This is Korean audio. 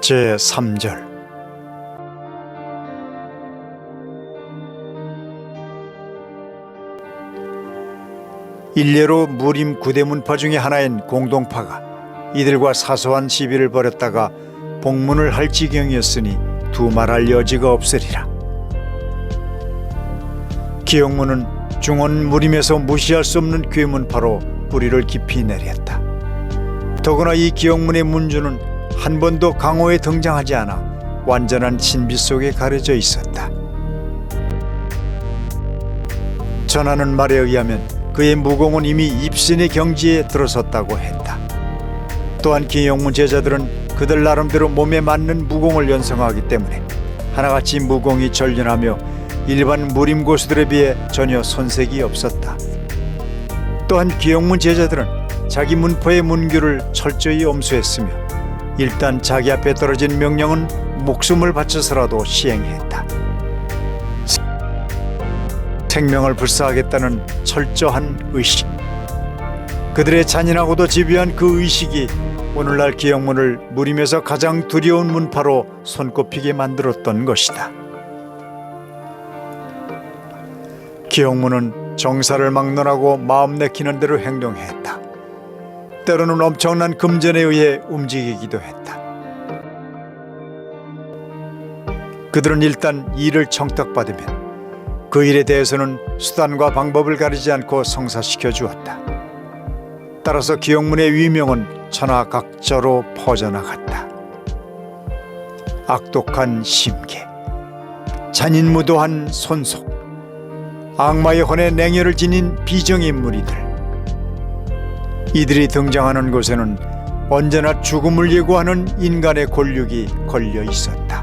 제 3절 일례로 무림 구대문파 중의 하나인 공동파가 이들과 사소한 시비를 벌였다가 복문을 할 지경이었으니 두말할 여지가 없으리라. 기영문은 중원 무림에서 무시할 수 없는 괴문파로 뿌리를 깊이 내렸다. 더구나 이 기영문의 문주는 한 번도 강호에 등장하지 않아 완전한 신비 속에 가려져 있었다. 전하는 말에 의하면 그의 무공은 이미 입신의 경지에 들어섰다고 했다. 또한 기영문 제자들은 그들 나름대로 몸에 맞는 무공을 연성하기 때문에 하나같이 무공이 전련하며 일반 무림 고수들에 비해 전혀 손색이 없었다. 또한 기영문 제자들은 자기 문포의 문규를 철저히 엄수했으며 일단 자기 앞에 떨어진 명령은 목숨을 바쳐서라도 시행했다. 생명을 불사하겠다는 철저한 의식. 그들의 잔인하고도 집요한 그 의식이 오늘날 기영문을 무림에서 가장 두려운 문파로 손꼽히게 만들었던 것이다. 기영문은 정사를 막론하고 마음 내키는 대로 행동했다. 때로는 엄청난 금전에 의해 움직이기도 했다. 그들은 일단 일을 청탁받으면 그 일에 대해서는 수단과 방법을 가리지 않고 성사시켜 주었다. 따라서 기영문의 위명은 천하각저로 퍼져나갔다. 악독한 심계, 잔인무도한 손속, 악마의 혼에 냉혈을 지닌 비정의 무리들. 이들이 등장하는 곳에는 언제나 죽음을 예고하는 인간의 권력이 걸려 있었다.